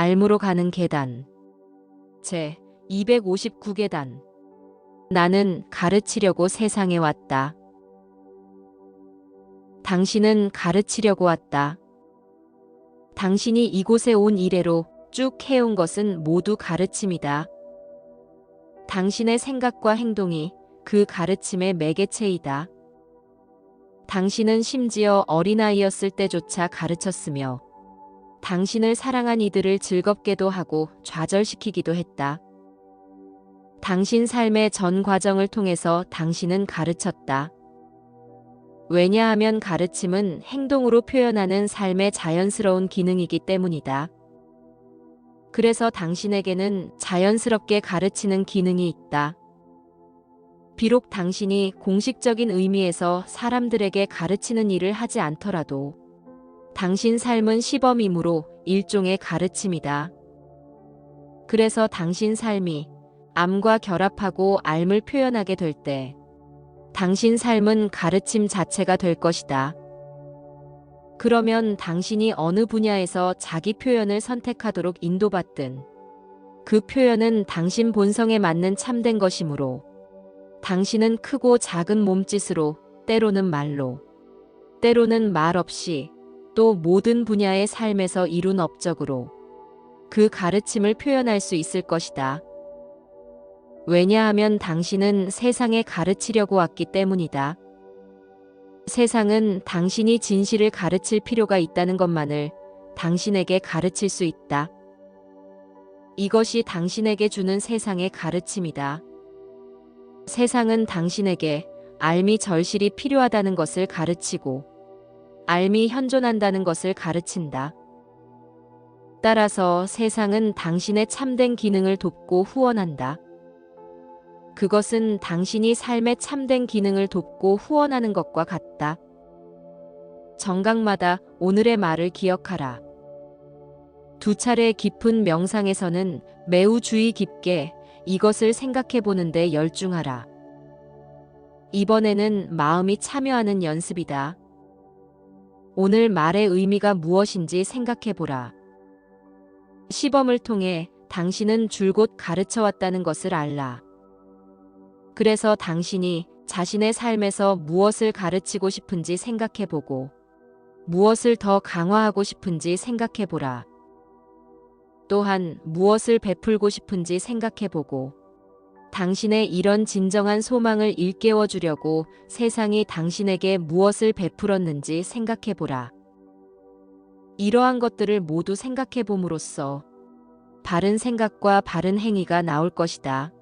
알무로 가는 계단. 제 259계단. 나는 가르치려고 세상에 왔다. 당신은 가르치려고 왔다. 당신이 이곳에 온 이래로 쭉 해온 것은 모두 가르침이다. 당신의 생각과 행동이 그 가르침의 매개체이다. 당신은 심지어 어린아이였을 때조차 가르쳤으며 당신을 사랑한 이들을 즐겁게도 하고 좌절시키기도 했다. 당신 삶의 전 과정을 통해서 당신은 가르쳤다. 왜냐하면 가르침은 행동으로 표현하는 삶의 자연스러운 기능이기 때문이다. 그래서 당신에게는 자연스럽게 가르치는 기능이 있다. 비록 당신이 공식적인 의미에서 사람들에게 가르치는 일을 하지 않더라도 당신 삶은 시범이므로 일종의 가르침이다. 그래서 당신 삶이 암과 결합하고 알을 표현하게 될 때 당신 삶은 가르침 자체가 될 것이다. 그러면 당신이 어느 분야에서 자기 표현을 선택하도록 인도받든 그 표현은 당신 본성에 맞는 참된 것이므로 당신은 크고 작은 몸짓으로 때로는 말로 때로는 말 없이 또 모든 분야의 삶에서 이룬 업적으로 그 가르침을 표현할 수 있을 것이다. 왜냐하면 당신은 세상에 가르치려고 왔기 때문이다. 세상은 당신이 진실을 가르칠 필요가 있다는 것만을 당신에게 가르칠 수 있다. 이것이 당신에게 주는 세상의 가르침이다. 세상은 당신에게 알미 절실히 필요하다는 것을 가르치고 알미 현존한다는 것을 가르친다. 따라서 세상은 당신의 참된 기능을 돕고 후원한다. 그것은 당신이 삶의 참된 기능을 돕고 후원하는 것과 같다. 정각마다 오늘의 말을 기억하라. 두 차례 깊은 명상에서는 매우 주의 깊게 이것을 생각해 보는데 열중하라. 이번에는 마음이 참여하는 연습이다. 오늘 말의 의미가 무엇인지 생각해 보라. 시범을 통해 당신은 줄곧 가르쳐 왔다는 것을 알라. 그래서 당신이 자신의 삶에서 무엇을 가르치고 싶은지 생각해 보고 무엇을 더 강화하고 싶은지 생각해 보라. 또한 무엇을 베풀고 싶은지 생각해 보고 당신의 이런 진정한 소망을 일깨워 주려고 세상이 당신에게 무엇을 베풀었는지 생각해 보라. 이러한 것들을 모두 생각해 봄으로써 바른 생각과 바른 행위가 나올 것이다.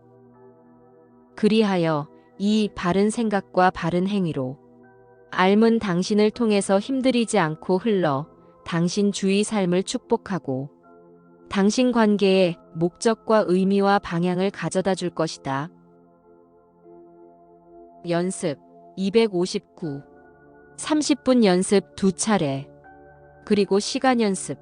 그리하여 이 바른 생각과 바른 행위로 알문 당신을 통해서 힘들이지 않고 흘러 당신 주위 삶을 축복하고 당신 관계에 목적과 의미와 방향을 가져다 줄 것이다. 연습 259 30분 연습 두 차례 그리고 시간 연습